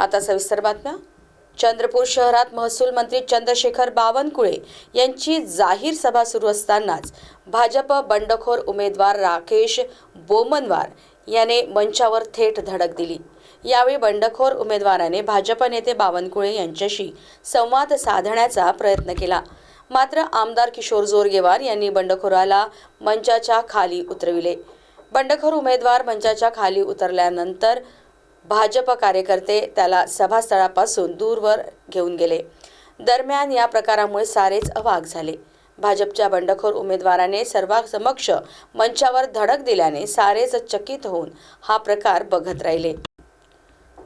आता सविस्तर बातम्या. चंद्रपूर शहरात महसूल मंत्री चंद्रशेखर बावनकुळे यांची जाहीर सभा सुरू असतानाच भाजप बंडखोर उमेदवार राकेश बोमनवार याने मंचावर थेट धडक दिली. यावेळी बंडखोर उमेदवाराने भाजप नेते बावनकुळे यांच्याशी संवाद साधण्याचा प्रयत्न केला. मात्र आमदार किशोर जोरगेवार यांनी बंडखोराला मंचाच्या खाली उतरविले. बंडखोर उमेदवार मंचाच्या खाली उतरल्यानंतर भाजप कार्यकर्ते त्याला सभास्थळापासून दूरवर घेऊन गेले. दरम्यान या प्रकारामुळे सारेच अवाक झाले. भाजपच्या बंडखोर उमेदवाराने सर्वांसमक्ष मंचावर धडक दिल्याने सारेच चकित होऊन हा प्रकार बघत राहिले.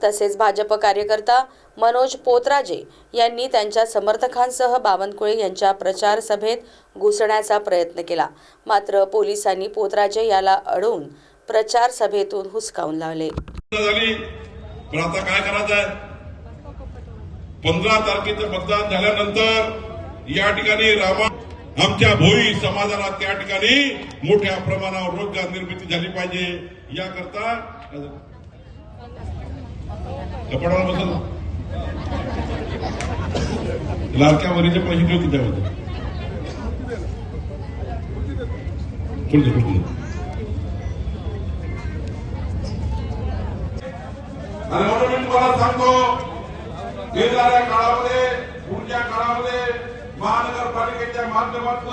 तसेच भाजप कार्यकर्ता मनोज पोतराजे यांनी त्यांच्या समर्थकांसह बावनकुळे यांच्या प्रचार सभेत घुसण्याचा प्रयत्न केला. मात्र पोलिसांनी पोतराजे याला अडवून प्रचार सभेतून हुसकावून लावले. पण आता काय करायचं आहे पंधरा तारखेचं मतदान झाल्यानंतर या ठिकाणी रामा आमच्या भोई समाजाला त्या ठिकाणी मोठ्या प्रमाणावर रोजगार निर्मिती झाली पाहिजे. याकरता कपडावर बसल लाडक्या वरीचे पैसे घेऊ त्यामध्ये? पुढे आणि म्हणून मी तुम्हाला सांगतो येणाऱ्या काळामध्ये पुढच्या काळामध्ये महानगरपालिकेच्या माध्यमातून